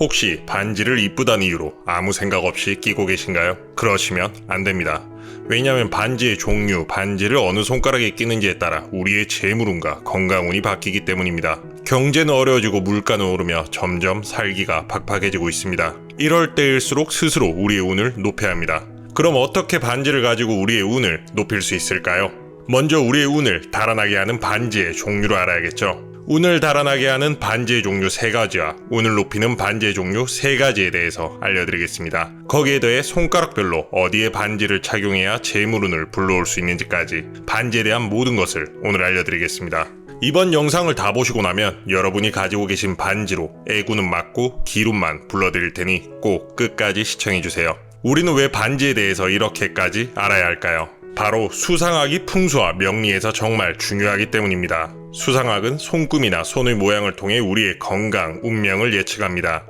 혹시 반지를 이쁘다는 이유로 아무 생각 없이 끼고 계신가요? 그러시면 안 됩니다. 왜냐하면 반지의 종류, 반지를 어느 손가락에 끼는지에 따라 우리의 재물운과 건강운이 바뀌기 때문입니다. 경제는 어려워지고 물가는 오르며 점점 살기가 팍팍해지고 있습니다. 이럴 때일수록 스스로 우리의 운을 높여야 합니다. 그럼 어떻게 반지를 가지고 우리의 운을 높일 수 있을까요? 먼저 우리의 운을 달아나게 하는 반지의 종류를 알아야겠죠. 운을 달아나게 하는 반지의 종류 세 가지와 운을 높이는 반지의 종류 세 가지에 대해서 알려드리겠습니다. 거기에 더해 손가락별로 어디에 반지를 착용해야 재물운을 불러올 수 있는지까지 반지에 대한 모든 것을 오늘 알려드리겠습니다. 이번 영상을 다 보시고 나면 여러분이 가지고 계신 반지로 애구는 맞고 기운만 불러드릴 테니 꼭 끝까지 시청해주세요. 우리는 왜 반지에 대해서 이렇게까지 알아야 할까요? 바로 수상학이 풍수와 명리에서 정말 중요하기 때문입니다. 수상학은 손금이나 손의 모양을 통해 우리의 건강, 운명을 예측합니다.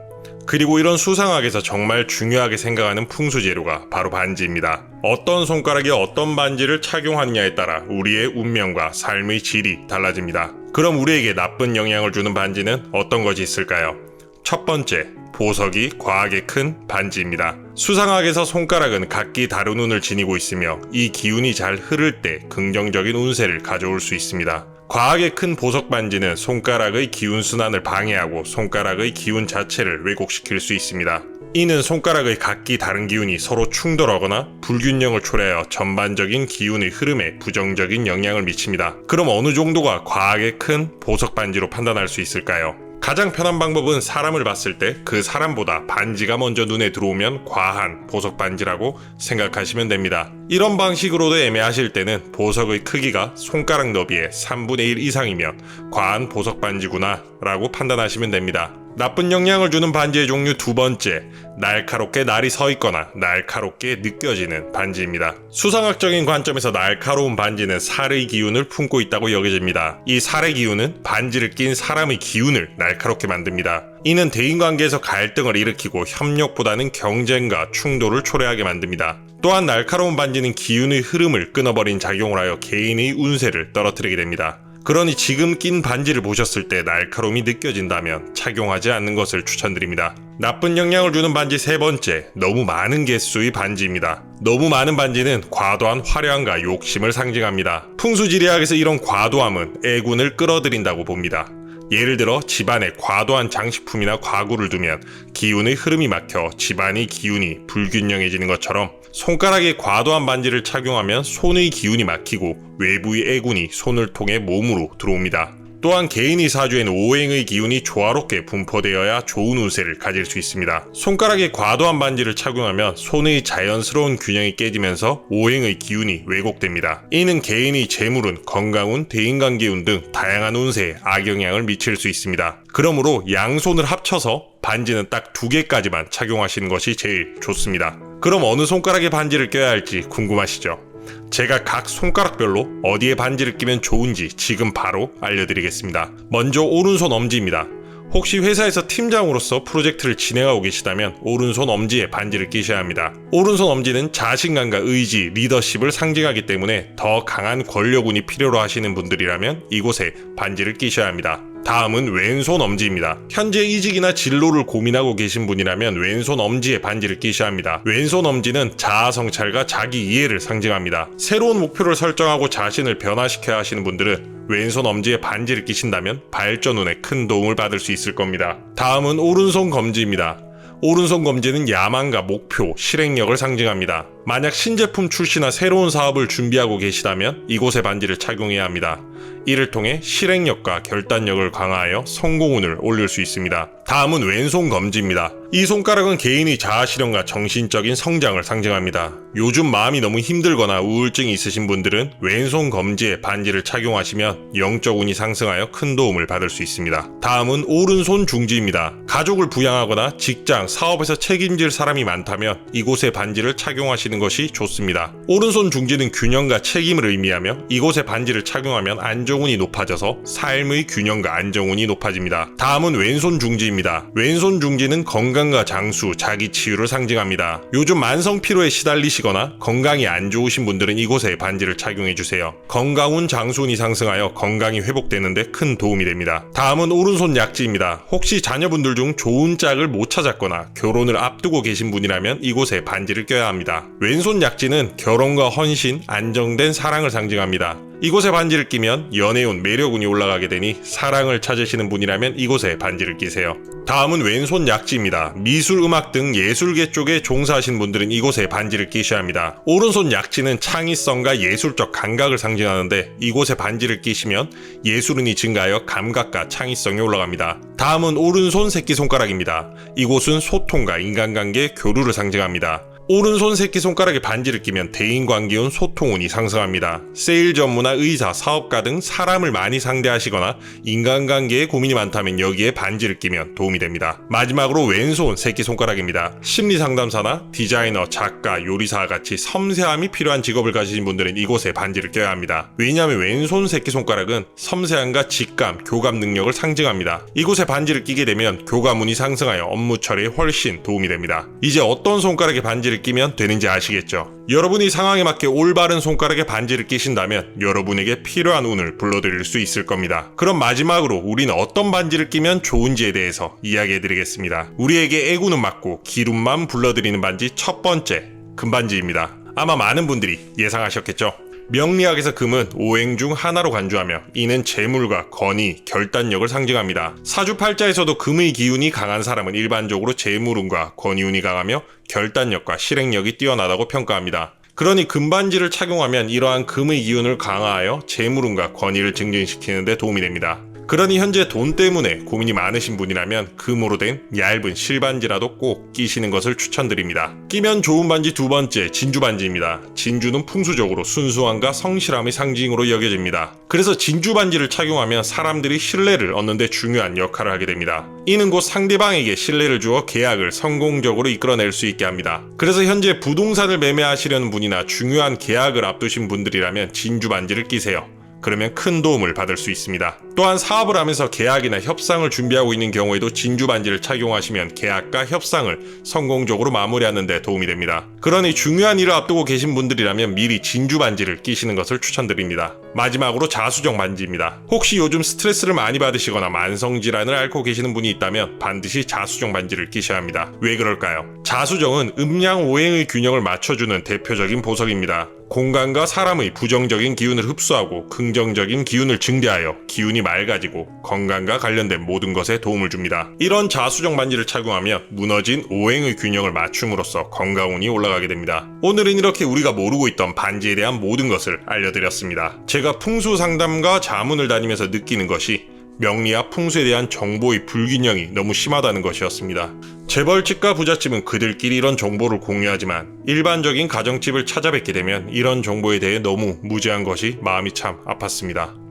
그리고 이런 수상학에서 정말 중요하게 생각하는 풍수 재료가 바로 반지입니다. 어떤 손가락에 어떤 반지를 착용하느냐에 따라 우리의 운명과 삶의 질이 달라집니다. 그럼 우리에게 나쁜 영향을 주는 반지는 어떤 것이 있을까요? 첫 번째, 보석이 과하게 큰 반지입니다. 수상학에서 손가락은 각기 다른 운을 지니고 있으며 이 기운이 잘 흐를 때 긍정적인 운세를 가져올 수 있습니다. 과하게 큰 보석 반지는 손가락의 기운 순환을 방해하고 손가락의 기운 자체를 왜곡시킬 수 있습니다. 이는 손가락의 각기 다른 기운이 서로 충돌하거나 불균형을 초래하여 전반적인 기운의 흐름에 부정적인 영향을 미칩니다. 그럼 어느 정도가 과하게 큰 보석 반지로 판단할 수 있을까요? 가장 편한 방법은 사람을 봤을 때 그 사람보다 반지가 먼저 눈에 들어오면 과한 보석 반지라고 생각하시면 됩니다. 이런 방식으로도 애매하실 때는 보석의 크기가 손가락 너비의 3분의 1 이상이면 과한 보석 반지구나 라고 판단하시면 됩니다. 나쁜 영향을 주는 반지의 종류 두 번째, 날카롭게 날이 서 있거나 날카롭게 느껴지는 반지입니다. 수상학적인 관점에서 날카로운 반지는 살의 기운을 품고 있다고 여겨집니다. 이 살의 기운은 반지를 낀 사람의 기운을 날카롭게 만듭니다. 이는 대인관계에서 갈등을 일으키고 협력보다는 경쟁과 충돌을 초래하게 만듭니다. 또한 날카로운 반지는 기운의 흐름을 끊어버린 작용을 하여 개인의 운세를 떨어뜨리게 됩니다. 그러니 지금 낀 반지를 보셨을 때 날카로움이 느껴진다면 착용하지 않는 것을 추천드립니다. 나쁜 영향을 주는 반지 세 번째, 너무 많은 개수의 반지입니다. 너무 많은 반지는 과도한 화려함과 욕심을 상징합니다. 풍수지리학에서 이런 과도함은 애군을 끌어들인다고 봅니다. 예를 들어 집안에 과도한 장식품이나 과구를 두면 기운의 흐름이 막혀 집안의 기운이 불균형해지는 것처럼 손가락에 과도한 반지를 착용하면 손의 기운이 막히고 외부의 애군이 손을 통해 몸으로 들어옵니다. 또한 개인이 사주에는 오행의 기운이 조화롭게 분포되어야 좋은 운세를 가질 수 있습니다. 손가락에 과도한 반지를 착용하면 손의 자연스러운 균형이 깨지면서 오행의 기운이 왜곡됩니다. 이는 개인의 재물운, 건강운, 대인관계운 등 다양한 운세에 악영향을 미칠 수 있습니다. 그러므로 양손을 합쳐서 반지는 딱 두 개까지만 착용하시는 것이 제일 좋습니다. 그럼 어느 손가락에 반지를 껴야 할지 궁금하시죠? 제가 각 손가락별로 어디에 반지를 끼면 좋은지 지금 바로 알려드리겠습니다. 먼저 오른손 엄지입니다. 혹시 회사에서 팀장으로서 프로젝트를 진행하고 계시다면 오른손 엄지에 반지를 끼셔야 합니다. 오른손 엄지는 자신감과 의지, 리더십을 상징하기 때문에 더 강한 권력운이 필요로 하시는 분들이라면 이곳에 반지를 끼셔야 합니다. 다음은 왼손 엄지입니다. 현재 이직이나 진로를 고민하고 계신 분이라면 왼손 엄지에 반지를 끼셔야 합니다. 왼손 엄지는 자아 성찰과 자기 이해를 상징합니다. 새로운 목표를 설정하고 자신을 변화시켜야 하시는 분들은 왼손 엄지에 반지를 끼신다면 발전 운에 큰 도움을 받을 수 있을 겁니다. 다음은 오른손 검지입니다. 오른손 검지는 야망과 목표, 실행력을 상징합니다. 만약 신제품 출시나 새로운 사업을 준비하고 계시다면 이곳에 반지를 착용해야 합니다. 이를 통해 실행력과 결단력을 강화하여 성공운을 올릴 수 있습니다. 다음은 왼손 검지입니다. 이 손가락은 개인의 자아 실현과 정신적인 성장을 상징합니다. 요즘 마음이 너무 힘들거나 우울증이 있으신 분들은 왼손 검지에 반지를 착용하시면 영적 운이 상승하여 큰 도움을 받을 수 있습니다. 다음은 오른손 중지입니다. 가족을 부양하거나 직장, 사업에서 책임질 사람이 많다면 이곳에 반지를 착용하시는 착용 하시는 것이 좋습니다. 오른손 중지는 균형과 책임을 의미하며 이곳에 반지를 착용하면 안정운이 높아져서 삶의 균형과 안정운이 높아집니다. 다음은 왼손 중지입니다. 왼손 중지는 건강과 장수, 자기 치유를 상징합니다. 요즘 만성 피로에 시달리시거나 건강이 안 좋으신 분들은 이곳에 반지를 착용해 주세요. 건강운, 장수운이 상승하여 건강이 회복되는데 큰 도움이 됩니다. 다음은 오른손 약지입니다. 혹시 자녀분들 중 좋은 짝을 못 찾았거나 결혼을 앞두고 계신 분이라면 이곳에 반지를 껴야 합니다. 왼손 약지는 결혼과 헌신, 안정된 사랑을 상징합니다. 이곳에 반지를 끼면 연애운 매력운이 올라가게 되니 사랑을 찾으시는 분이라면 이곳에 반지를 끼세요. 다음은 왼손 약지입니다. 미술, 음악 등 예술계 쪽에 종사하신 분들은 이곳에 반지를 끼셔야 합니다. 오른손 약지는 창의성과 예술적 감각을 상징하는데 이곳에 반지를 끼시면 예술운이 증가하여 감각과 창의성이 올라갑니다. 다음은 오른손 새끼손가락입니다. 이곳은 소통과 인간관계, 교류를 상징합니다. 오른손 새끼손가락에 반지를 끼면 대인관계운 소통운이 상승합니다. 세일 전무나 의사, 사업가 등 사람을 많이 상대하시거나 인간관계에 고민이 많다면 여기에 반지를 끼면 도움이 됩니다. 마지막으로 왼손 새끼손가락입니다. 심리상담사나 디자이너, 작가, 요리사 같이 섬세함이 필요한 직업을 가지신 분들은 이곳에 반지를 껴야 합니다. 왜냐하면 왼손 새끼손가락은 섬세함과 직감, 교감 능력을 상징합니다. 이곳에 반지를 끼게 되면 교감운이 상승하여 업무 처리에 훨씬 도움이 됩니다. 이제 어떤 손가락에 반지를 끼면 되는지 아시겠죠? 여러분이 상황에 맞게 올바른 손가락에 반지를 끼신다면 여러분에게 필요한 운을 불러드릴 수 있을 겁니다. 그럼 마지막으로 우리는 어떤 반지를 끼면 좋은지에 대해서 이야기해 드리겠습니다. 우리에게 애구는 맞고 기름만 불러드리는 반지 첫 번째, 금반지입니다. 아마 많은 분들이 예상하셨겠죠? 명리학에서 금은 오행 중 하나로 간주하며 이는 재물과 건의, 결단력을 상징합니다. 사주팔자에서도 금의 기운이 강한 사람은 일반적으로 재물운과 건의운이 강하며 결단력과 실행력이 뛰어나다고 평가합니다. 그러니 금반지를 착용하면 이러한 금의 기운을 강화하여 재물운과 권위를 증진시키는 데 도움이 됩니다. 그러니 현재 돈 때문에 고민이 많으신 분이라면 금으로 된 얇은 실반지라도 꼭 끼시는 것을 추천드립니다. 끼면 좋은 반지 두 번째 진주 반지입니다. 진주는 풍수적으로 순수함과 성실함의 상징으로 여겨집니다. 그래서 진주 반지를 착용하면 사람들이 신뢰를 얻는데 중요한 역할을 하게 됩니다. 이는 곧 상대방에게 신뢰를 주어 계약을 성공적으로 이끌어낼 수 있게 합니다. 그래서 현재 부동산을 매매하시려는 분이나 중요한 계약을 앞두신 분들이라면 진주 반지를 끼세요. 그러면 큰 도움을 받을 수 있습니다. 또한 사업을 하면서 계약이나 협상을 준비하고 있는 경우에도 진주 반지를 착용하시면 계약과 협상을 성공적으로 마무리하는 데 도움이 됩니다. 그러니 중요한 일을 앞두고 계신 분들이라면 미리 진주 반지를 끼시는 것을 추천드립니다. 마지막으로 자수정 반지입니다. 혹시 요즘 스트레스를 많이 받으시거나 만성 질환을 앓고 계시는 분이 있다면 반드시 자수정 반지를 끼셔야 합니다. 왜 그럴까요? 자수정은 음양 오행의 균형을 맞춰주는 대표적인 보석입니다. 공간과 사람의 부정적인 기운을 흡수하고 긍정적인 기운을 증대하여 기운이 맑아지고 건강과 관련된 모든 것에 도움을 줍니다. 이런 자수정 반지를 착용하면 무너진 오행의 균형을 맞춤으로써 건강운이 올라가게 됩니다. 오늘은 이렇게 우리가 모르고 있던 반지에 대한 모든 것을 알려드렸습니다. 제가 풍수 상담과 자문을 다니면서 느끼는 것이 명리와 풍수에 대한 정보의 불균형이 너무 심하다는 것이었습니다. 재벌집과 부잣집은 그들끼리 이런 정보를 공유하지만 일반적인 가정집을 찾아뵙게 되면 이런 정보에 대해 너무 무지한 것이 마음이 참 아팠습니다.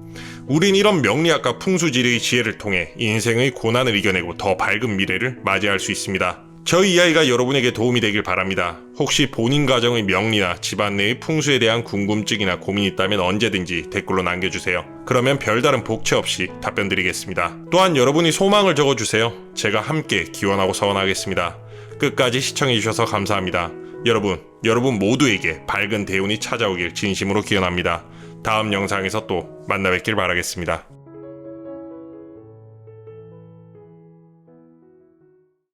우린 이런 명리학과 풍수지리의 지혜를 통해 인생의 고난을 이겨내고 더 밝은 미래를 맞이할 수 있습니다. 저희 이야기가 여러분에게 도움이 되길 바랍니다. 혹시 본인 가정의 명리나 집안 내의 풍수에 대한 궁금증이나 고민이 있다면 언제든지 댓글로 남겨주세요. 그러면 별다른 복채 없이 답변 드리겠습니다. 또한 여러분이 소망을 적어주세요. 제가 함께 기원하고 서원하겠습니다. 끝까지 시청해주셔서 감사합니다. 여러분, 여러분 모두에게 밝은 대운이 찾아오길 진심으로 기원합니다. 다음 영상에서 또 만나 뵙길 바라겠습니다.